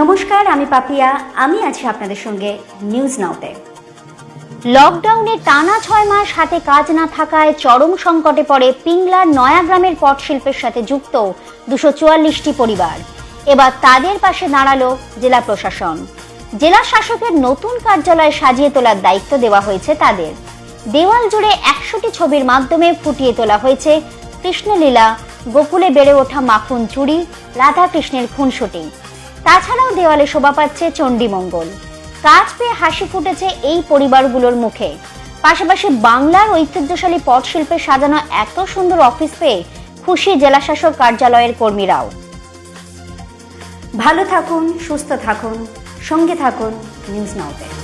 নমস্কার, আমি পাপিয়া। আমি আছি আপনাদের সঙ্গে নিউজ নাওতে লকডাউনে টানা ছয় মাস হাতে কাজ না থাকায় চরম সংকটে পড়ে পিংলার নয়াগ্রামের পট শিল্পের সাথে যুক্ত দুশো চুয়াল্লিশটি পরিবার। এবার তাদের পাশে দাঁড়াল জেলা প্রশাসন। জেলা শাসকের নতুন কার্যালয় সাজিয়ে তোলার দায়িত্ব দেওয়া হয়েছে তাদের। দেওয়াল জুড়ে একশোটি ছবির মাধ্যমে ফুটিয়ে তোলা হয়েছে কৃষ্ণলীলা, গোকুলে বেড়ে ওঠা মাখন চুড়ি রাধা কৃষ্ণের খুনসুটি। তাছাড়াও দেওয়ালে শোভা পাচ্ছে চণ্ডীমঙ্গল কাজ পেয়ে হাসি ফুটেছে এই পরিবারগুলোর মুখে। পাশাপাশি বাংলার ঐতিহ্যশালী পট শিল্পে সাজানো এত সুন্দর অফিস পেয়ে খুশি জেলাশাসক কার্যালয়ের কর্মীরাও। ভালো থাকুন, সুস্থ থাকুন, সঙ্গে থাকুন, নিউজ নাওতে